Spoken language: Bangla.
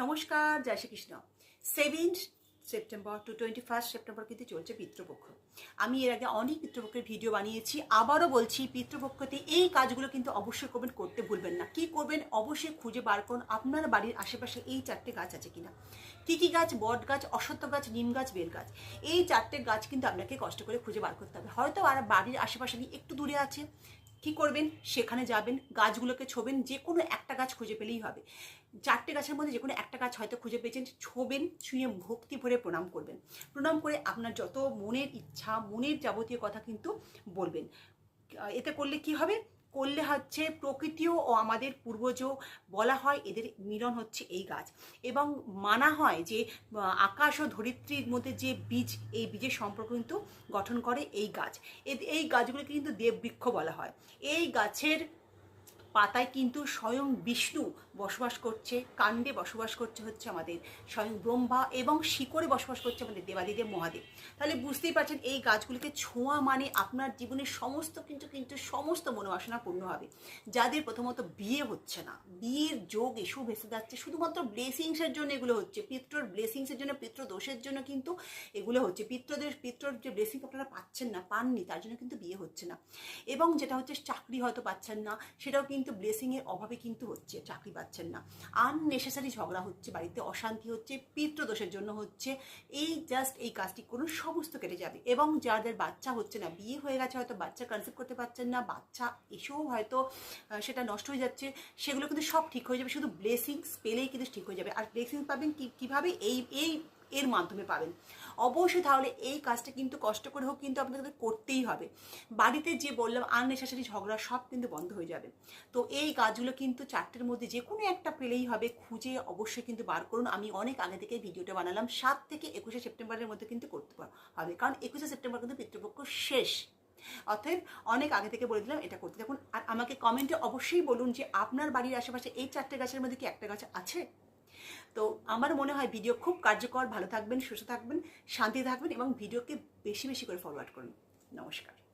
নমস্কার, জয় Shrikrishna seven September to twenty first September কিন্তু চলছে পিতৃপক্ষ। আমি এর আগে অনেক পিতৃপক্ষের ভিডিও বানিয়েছি, আবারও বলছি পিতৃপক্ষতে এই কাজগুলো কিন্তু অবশ্যই করবেন, করতে ভুলবেন না। কি করবেন? অবশ্যই খুঁজে বার করুন, আপনার বাড়ির আশেপাশে এই চারটে গাছ আছে কিনা। কী কী গাছ? বট গাছ, অশ্বত্থ গাছ, নিম গাছ, বেল গাছ। এই চারটে গাছ কিন্তু আপনাকে কষ্ট করে খুঁজে বার করতে হবে। হয়তো আর বাড়ির আশেপাশে একটু দূরে আছে কি করবেন? সেখানে যাবেন, গাছগুলোকে ছোবেন যে কোনো একটা গাছ খুঁজে পেলেই হবে। চারটে গাছের মধ্যে যে কোনো একটা গাছ হয়তো খুঁজে পেয়েছেন, ছোবেন, ছুঁয়ে ভক্তি ভরে প্রণাম করবেন। প্রণাম করে আপনার যত মনের ইচ্ছা, মনের যাবতীয় কথা কিন্তু বলবেন। এতে করলে কি হবে? করলে হচ্ছে প্রকৃতিও ও আমাদের পূর্বজ বলা হয় এদের মিলন হচ্ছে এই গাছ। এবং মানা হয় যে আকাশ ও ধরিত্রীর মধ্যে যে বীজ, এই বীজের সম্পর্ক কিন্তু গঠন করে এই গাছ। এই গাছগুলোকে কিন্তু দেববৃক্ষ বলা হয়। এই গাছের পাতায় কিন্তু স্বয়ং বিষ্ণু বসবাস করছে, কাণ্ডে বসবাস করছে হচ্ছে আমাদের স্বয়ং ব্রহ্মা এবং শিকড়ে বসবাস করছে আমাদের দেবাদিদেব মহাদেব। তাহলে বুঝতেই পারছেন এই গাছগুলিকে ছোঁয়া মানে আপনার জীবনের সমস্ত কিন্তু কিন্তু সমস্ত মনোবাসনা পূর্ণ হবে। যাদের প্রথমত বিয়ে হচ্ছে না, বিয়ের যোগ এসব ভেসে যাচ্ছে, শুধুমাত্র ব্লেসিংসের জন্য এগুলো হচ্ছে পিত্রর ব্লেসিংসের জন্য পিত্র দোষের জন্য কিন্তু এগুলো হচ্ছে পিত্রদের পিত্রর যে ব্লেসিং আপনারা পাচ্ছেন না, পাননি, তার জন্য কিন্তু বিয়ে হচ্ছে না। এবং যেটা হচ্ছে চাকরি হয়তো পাচ্ছেন না, সেটাও কিন্তু ব্লেসিংয়ের অভাবে কিন্তু হচ্ছে, চাকরি পাচ্ছেন না। আননেসেসারি ঝগড়া হচ্ছে, বাড়িতে অশান্তি হচ্ছে পিতৃদোষের জন্য হচ্ছে। এই জাস্ট এই কাজটি করুন, সমস্ত কেটে যাবে। এবং যাদের বাচ্চা হচ্ছে না, বিয়ে হয়ে গেছে হয়তো বাচ্চা কনসেপ্ট করতে পারছেন না, বাচ্চা এসেও হয়তো সেটা নষ্ট হয়ে যাচ্ছে, সেগুলো কিন্তু সব ঠিক হয়ে যাবে। শুধু ব্লেসিংস পেলেই কিন্তু ঠিক হয়ে যাবে। আর ব্লেসিংস পাবেন কি, কীভাবে? এই এই, এর মাধ্যমে পাবেন। অবশ্যই তাহলে এই কাজটা কিন্তু কষ্ট করে হোক কিন্তু আপনাদের করতেই হবে। বাড়িতে যে বললাম, আননেসেসারি ঝগড়া সব কিন্তু বন্ধ হয়ে যাবে। তো এই গাছগুলো কিন্তু চারটের মধ্যে যে কোনো একটা পেলেই হবে, খুঁজে অবশ্যই কিন্তু বার করুন। আমি অনেক আগে থেকে ভিডিওটা বানালাম, সাত থেকে একুশে সেপ্টেম্বরের মধ্যে কিন্তু করতে হবে। কারণ একুশে সেপ্টেম্বর কিন্তু পিতৃপক্ষ শেষ। অতএব অনেক আগে থেকে বলে দিলাম, এটা করতে থাকুন। আর আমাকে কমেন্টে অবশ্যই বলুন যে আপনার বাড়ির আশেপাশে এই চারটে গাছের মধ্যে কি একটা গাছ আছে? তো আমার মনে হয় ভিডিও খুব কার্যকর, ভালো থাকবেন, সুস্থ থাকবেন, শান্তি থাকবেন এবং ভিডিওকে বেশি বেশি করে ফরওয়ার্ড করুন। নমস্কার।